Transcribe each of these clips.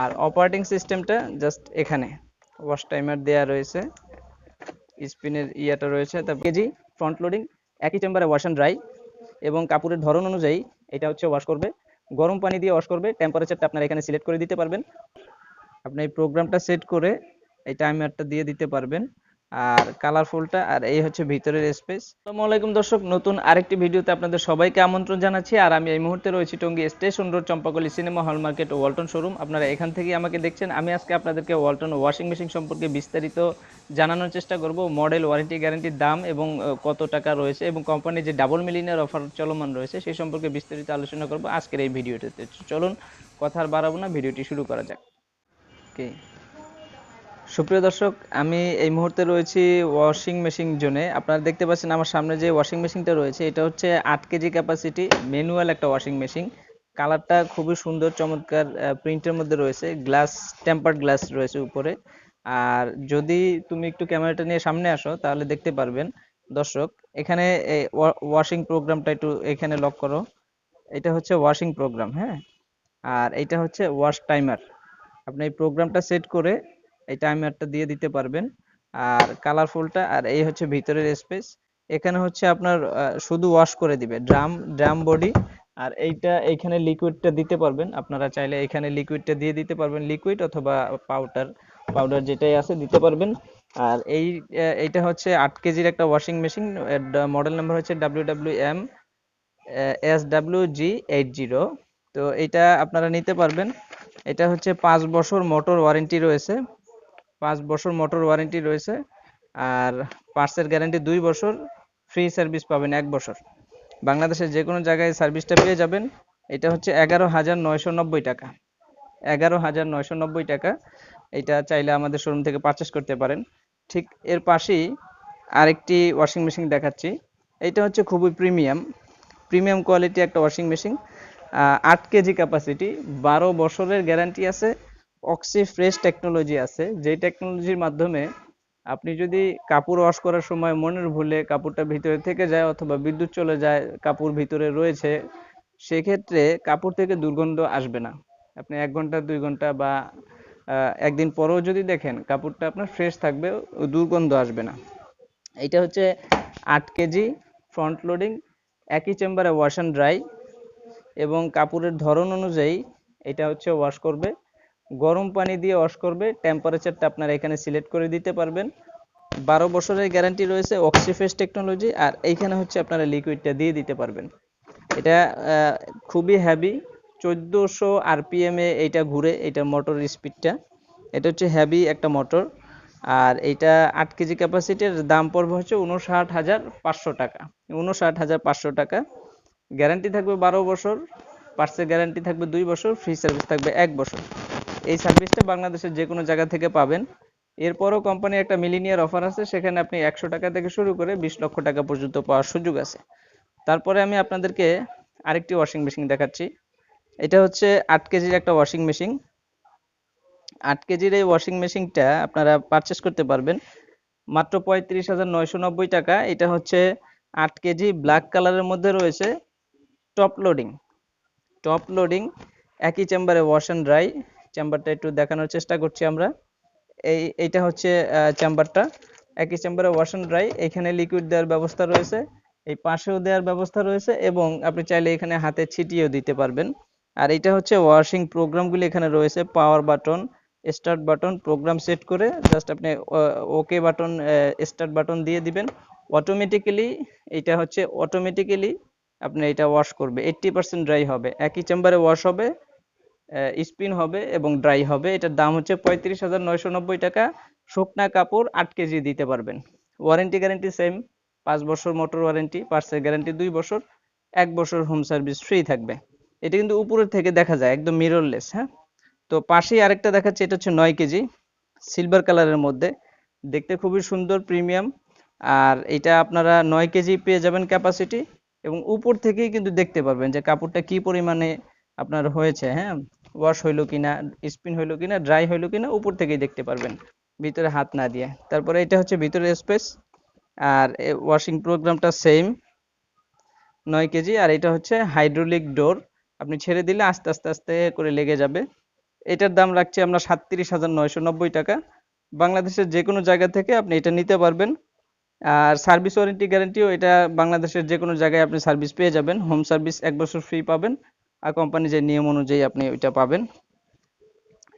আর operating সিস্টেমটা just এখানে। Wash timer দেয়া রয়েছে। স্পিনের ইয়াটা রয়েছে, তারপর কেজি ফ্রন্ট লোডিং একই চেম্বারে ওয়াশ অ্যান্ড ড্রাই এবং কাপড়ের ধরন অনুযায়ী এটা হচ্ছে ওয়াশ করবে। গরম পানি দিয়ে ওয়াশ করবে টেম্পারেচারটা আপনারা এখানে সিলেক্ট করে দিতে পারবেন। আপনি এই প্রোগ্রামটা সেট করে এই টাইমারটা দিয়ে দিতে পারবেন। আর কালারফুলটা আর এই হচ্ছে ভিতরের স্পেস আসসালামু আলাইকুম দর্শক, নতুন আরেকটি ভিডিওতে আপনাদের সবাইকে আমন্ত্রণ জানাচ্ছি। আর আমি এই মুহূর্তে রয়েছি Tongi station road, Champakali cinema hall market Walton showroom আপনারা এখান থেকেই আমাকে দেখছেন। আমি আজকে আপনাদেরকে ওয়ালটন ওয়াশিং মেশিন সম্পর্কে বিস্তারিত জানানোর চেষ্টা করব। মডেল ওয়ারেন্টি গ্যারান্টির দাম এবং কত টাকা রয়েছে এবং কোম্পানির যে ডাবল মিলিয়নের অফার চলমান রয়েছে সেই সম্পর্কে বিস্তারিত আলোচনা করব আজকের এই ভিডিওটিতে। চলুন কথা আর বাড়াবো না, ভিডিওটি শুরু করা যাক। ওকে সুপ্রিয় দর্শক, আমি এই মুহূর্তে রয়েছি ওয়াশিং মেশিন জোনে আপনারা দেখতে পাচ্ছেন আমার সামনে যে ওয়াশিং মেশিনটা রয়েছে, এটা হচ্ছে আট কেজি ক্যাপাসিটি ম্যানুয়াল একটা ওয়াশিং মেশিন কালারটা খুবই সুন্দর, চমৎকার প্রিন্টের মধ্যে রয়েছে গ্লাস টেম্পার্ড গ্লাস রয়েছে উপরে। আর যদি তুমি একটু ক্যামেরাটা নিয়ে সামনে আসো, তাহলে দেখতে পারবেন। দর্শক, এখানে ওয়াশিং প্রোগ্রামটা একটু এখানে লক করো। এটা হচ্ছে ওয়াশিং প্রোগ্রাম হ্যাঁ? আর এটা হচ্ছে ওয়াশ টাইমার আপনি এই প্রোগ্রামটা সেট করে এই টাইমারটা দিয়ে দিতে পারবেন। আর কালারফুলটা আর এই হচ্ছে ভিতরের স্পেস এখানে হচ্ছে আপনার শুধু ওয়াশ করে দিবে ড্রাম ড্রাম বডি আর এইটা এইখানে লিকুইডটা দিতে পারবেন। আপনারা চাইলে এখানে লিকুইডটা দিয়ে দিতে পারবেন লিকুইড অথবা পাউডার পাউডার যেটাই আছে দিতে পারবেন। আর এই এইটা হচ্ছে আট কেজির একটা ওয়াশিং মেশিন মডেল নাম্বার হচ্ছে W W M S W G eight zero তো এটা আপনারা নিতে পারবেন। এটা হচ্ছে পাঁচ বছর মোটর ওয়ারেন্টি রয়েছে। পাঁচ বছর মোটর ওয়ারেন্টি রয়েছে আর পার্টসের গ্যারান্টি দুই বছর, ফ্রি সার্ভিস পাবেন এক বছর। বাংলাদেশের যে কোনো জায়গায় সার্ভিসটা পেয়ে যাবেন। এটা হচ্ছে এগারো হাজার নয়শো নব্বই টাকা। এগারো হাজার নয়শো নব্বই টাকা। এটা চাইলে আমাদের শোরুম থেকে পারচেস করতে পারেন। ঠিক এর পাশেই আরেকটি ওয়াশিং মেশিন দেখাচ্ছি। এটা হচ্ছে খুবই প্রিমিয়াম প্রিমিয়াম কোয়ালিটি একটা ওয়াশিং মেশিন আট কেজি ক্যাপাসিটি বারো বছরের গ্যারান্টি আছে। অক্সি ফ্রেশ টেকনোলজি আছে। যেই টেকনোলজির মাধ্যমে আপনি যদি কাপড় ওয়াশ করার সময় মনের ভুলে কাপড়টা ভিতরে থেকে যায় অথবা বিদ্যুৎ চলে যায়, কাপড় ভিতরে রয়েছে, সেক্ষেত্রে কাপড় থেকে দুর্গন্ধ আসবে না। আপনি এক ঘণ্টা, দুই ঘণ্টা বা একদিন পরেও যদি দেখেন কাপড়টা আপনার ফ্রেশ থাকবে, দুর্গন্ধ আসবে না। এটা হচ্ছে আট কেজি ফ্রন্ট লোডিং একই চেম্বারে ওয়াশ অ্যান্ড ড্রাই এবং কাপড়ের ধরন অনুযায়ী এটা হচ্ছে ওয়াশ করবে। গরম পানি দিয়ে ওয়াশ করবে। টেম্পারেচারটা আপনারা এখানে সিলেক্ট করে দিতে পারবেন। বারো বছরের গ্যারান্টি রয়েছে অক্সিফেস টেকনোলজি আর এইখানে হচ্ছে আপনারা লিকুইডটা দিয়ে দিতে পারবেন। এটা খুবই হ্যাভি চোদ্দোশো আরপিএম এইটা ঘুরে এটা মোটর স্পিডটা এটা হচ্ছে হ্যাভি একটা মোটর আর এইটা আট কেজি ক্যাপাসিটির দাম পড়বে হচ্ছে উনষাট হাজার পাঁচশো টাকা। উনষাট হাজার পাঁচশো টাকা। গ্যারান্টি থাকবে বারো বছর। পার্সের গ্যারান্টি থাকবে দুই বছর। ফ্রি সার্ভিস থাকবে এক বছর। এই সার্ভিসটা বাংলাদেশের যে কোনো জায়গা থেকে পাবেন। এরপরও কোম্পানির একটা মিলিনিয়ার অফার আছে, সেখানে আপনি একশো টাকা থেকে শুরু করে বিশ লক্ষ টাকা পর্যন্ত পাওয়ার সুযোগ আছে। তারপরে আমি আপনাদেরকে আরেকটি ওয়াশিং মেশিন দেখাচ্ছি। এটা হচ্ছে আট কেজির একটা ওয়াশিং মেশিন আট কেজির এই ওয়াশিং মেশিনটা আপনারা পারচেস করতে পারবেন। মাত্র পঁয়ত্রিশ হাজার নয়শো নব্বই টাকা। এটা হচ্ছে আট কেজি ব্ল্যাক কালারের মধ্যে রয়েছে টপ লোডিং টপ লোডিং একই চেম্বারে ওয়াশ অ্যান্ড ড্রাই চেম্বারটা একটু দেখানোর চেষ্টা করছি আমরা। এই, এইটা হচ্ছে চেম্বারটা। একই চেম্বারে ওয়াশ অ্যান্ড ড্রাই, এখানে লিকুইড দেওয়ার ব্যবস্থা রয়েছে। এই পাশেও দেওয়ার ব্যবস্থা রয়েছে এবং আপনি চাইলে এখানে হাতে ছিটিয়েও দিতে পারবেন। আর এটা হচ্ছে ওয়াশিং প্রোগ্রামগুলি এখানে রয়েছে power button start button program set করে জাস্ট আপনি ওকে বাটন স্টার্ট বাটন দিয়ে দিবেন। অটোমেটিক্যালি এটা হচ্ছে অটোমেটিক্যালি আপনি এটা ওয়াশ করবে। এইট্টি পার্সেন্ট ড্রাই হবে। একই চেম্বারে ওয়াশ হবে স্পিন হবে এবং ড্রাই হবে। এটার দাম হচ্ছে পঁয়ত্রিশ হাজার নয়শো নব্বই টাকা। শুকনা কাপড় আট কেজি দিতে পারবেন। ওয়ারেন্টি গ্যারান্টি সেম পাঁচ বছর মোটর ওয়ারেন্টি পার্সের গ্যারান্টি দুই বছর। এক বছর হোম সার্ভিস ফ্রি থাকবে। এটা কিন্তু উপরের থেকে দেখা যায়, একদম মিররলেস হ্যাঁ? তো পাশেই আরেকটা দেখাচ্ছে, এটা হচ্ছে নয় কেজি সিলভার কালারের মধ্যে। দেখতে খুবই সুন্দর প্রিমিয়াম আর এটা আপনারা নয় কেজি পেয়ে যাবেন ক্যাপাসিটি এবং উপর থেকেই কিন্তু দেখতে পারবেন যে কাপড়টা কি পরিমাণে আপনার হয়েছে হ্যাঁ? ওয়াশ হইল কিনা স্পিন হইল কিনা ড্রাই হইল কিনা, উপর থেকেই দেখতে পারবেন। ভিতরে হাত না দিয়ে। তারপরে এটা হচ্ছে ভিতরে স্পেস আর ওয়াশিং প্রোগ্রামটা সেম নয় কেজি, আর এটা হচ্ছে হাইড্রোলিক ডোর আপনি ছেড়ে দিলে আস্তে আস্তে আস্তে করে লেগে যাবে। এটার দাম রাখছি আমরা সাতত্রিশ হাজার নয়শো নব্বই টাকা। বাংলাদেশের যে কোনো জায়গা থেকে আপনি এটা নিতে পারবেন। আর সার্ভিস ওয়ারেন্টি গ্যারান্টিও এটা বাংলাদেশের যে কোনো জায়গায় আপনি সার্ভিস পেয়ে যাবেন। হোম সার্ভিস এক বছর ফ্রি পাবেন। আর কোম্পানি যে নিয়ম অনুযায়ী আপনি ওইটা পাবেন।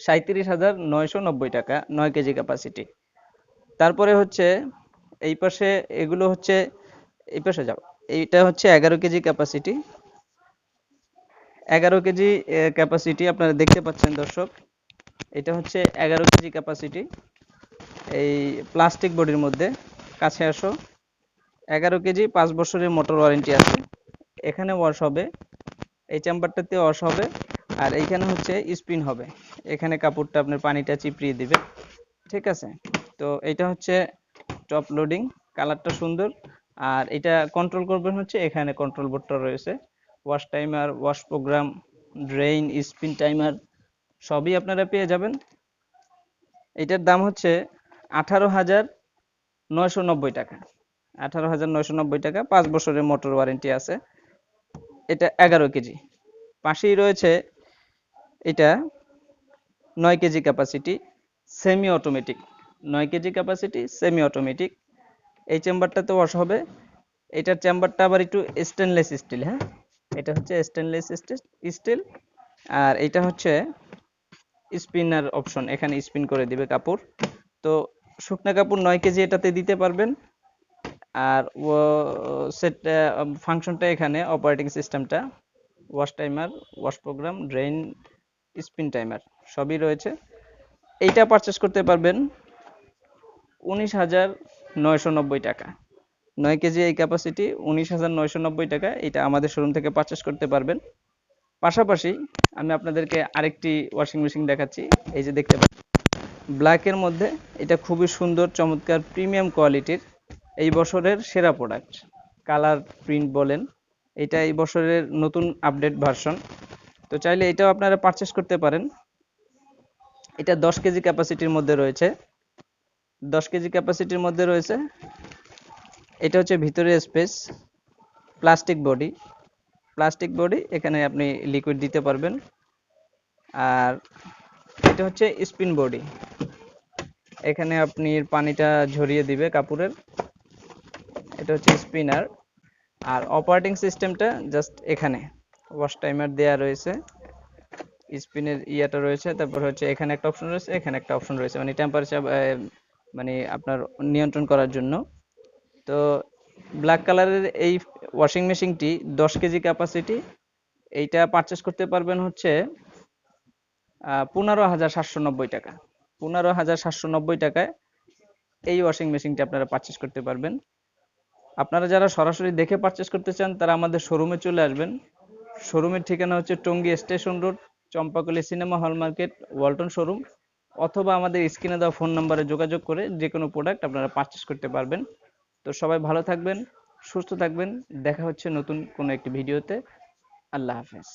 সাঁত্রিশ হাজার নয়শো নব্বই টাকা, নয় কেজি ক্যাপাসিটি তারপরে হচ্ছে, এই পাশে এগুলো হচ্ছে, এই পাশে যাও, এইটা হচ্ছে এগারো কেজি ক্যাপাসিটি এগারো কেজি ক্যাপাসিটি আপনারা দেখতে পাচ্ছেন দর্শক, এটা হচ্ছে এগারো কেজি ক্যাপাসিটি এই প্লাস্টিক বডির মধ্যে কাছে আসো। এগারো কেজি, পাঁচ বছরের মোটর ওয়ারেন্টি আছে। এখানে ওয়াশ হবে। এই চেম্বারটাতে অস হবে। আর এইখানে হচ্ছে স্পিন হবে। এখানে কাপড়টা আপনার পানিটা চিপড়িয়ে দিবে। ঠিক আছে? তো এটা হচ্ছে টপ লোডিং কালারটা সুন্দর। আর এটা কন্ট্রোল করবেন হচ্ছে এখানে কন্ট্রোল বোর্ডটা রয়েছে। Wash timer wash program drain spin timer সবই আপনারা পেয়ে যাবেন। এটার দাম হচ্ছে আঠারো হাজার নয়শো নব্বই টাকা। আঠারো হাজার নয়শো নব্বই টাকা, পাঁচ বছরের মোটর ওয়ারেন্টি আছে। এটা এগারো কেজি। পাশেই রয়েছে এটা নয় কেজি ক্যাপাসিটি সেমি অটোমেটিক নয় কেজি ক্যাপাসিটি সেমি অটোমেটিক এই চেম্বারটাতে ওয়াশ হবে। এটার চেম্বারটা আবার একটু স্টেনলেস স্টিল হ্যাঁ? এটা হচ্ছে স্টেনলেস স্টিল আর এটা হচ্ছে স্পিনার অপশন এখানে স্পিন করে দিবে কাপড়। তো শুকনা কাপড় নয় কেজি এটাতে দিতে পারবেন। আর ও সেট ফাংশনটা এখানে অপারেটিং সিস্টেমটা wash timer wash program drain spin timer সবই রয়েছে। এইটা পারচেস করতে পারবেন উনিশ হাজার নয়শো নব্বই টাকা। নয় কেজি এই ক্যাপাসিটি উনিশ হাজার নয়শো নব্বই টাকা, এটা আমাদের শোরুম থেকে পারচেস করতে পারবেন। পাশাপাশি আমি আপনাদেরকে আরেকটি ওয়াশিং মেশিন দেখাচ্ছি, এই যে দেখতে পাচ্ছেন। ব্ল্যাকের মধ্যে এটা খুবই সুন্দর, চমৎকার প্রিমিয়াম কোয়ালিটির এই বছরের সেরা প্রোডাক্ট কালার প্রিন্ট বলেন, এটা এই বছরের নতুন আপডেট ভার্সন তো চাইলে এটাও আপনারা পারচেস করতে পারেন। এটা দশ কেজি ক্যাপাসিটির মধ্যে রয়েছে। দশ কেজি ক্যাপাসিটির মধ্যে রয়েছে। এটা হচ্ছে ভিতরে space plastic body plastic body এখানে আপনি লিকুইড দিতে পারবেন। আর এটা হচ্ছে স্পিন বডি এখানে আপনি পানিটা ঝরিয়ে দিবে কাপড়ের। এটা হচ্ছে স্পিনার আর অপারেটিং সিস্টেমটা জাস্ট এখানে। ওয়াশ টাইমার দেয়া রয়েছে। স্পিনের ইয়াটা রয়েছে। তারপর হচ্ছে এখানে একটা অপশন রয়েছে, এখানে একটা অপশন রয়েছে। মানে টেম্পারেচার মানে আপনার নিয়ন্ত্রণ করার জন্য। তো ব্ল্যাক কালারের এই ওয়াশিং মেশিনটি দশ কেজি ক্যাপাসিটি এইটা পারচেস করতে পারবেন হচ্ছে পনেরো হাজার সাতশো নব্বই টাকা। পনেরো হাজার সাতশো নব্বই টাকায় এই ওয়াশিং মেশিনটি আপনারা পারচেস করতে পারবেন। আপনারা যারা সরাসরি দেখে পারচেস করতে চান, তারা আমাদের শোরুমে চলে আসবেন। শোরুমের ঠিকানা হচ্ছে Tongi station road Champakali cinema hall market Walton showroom অথবা আমাদের স্ক্রিনে দেওয়া ফোন নাম্বারে যোগাযোগ করে যে কোনো প্রোডাক্ট আপনারা পারচেস করতে পারবেন। তো সবাই ভালো থাকবেন, সুস্থ থাকবেন, দেখা হচ্ছে নতুন কোনো একটি ভিডিওতে আল্লাহ হাফেজ।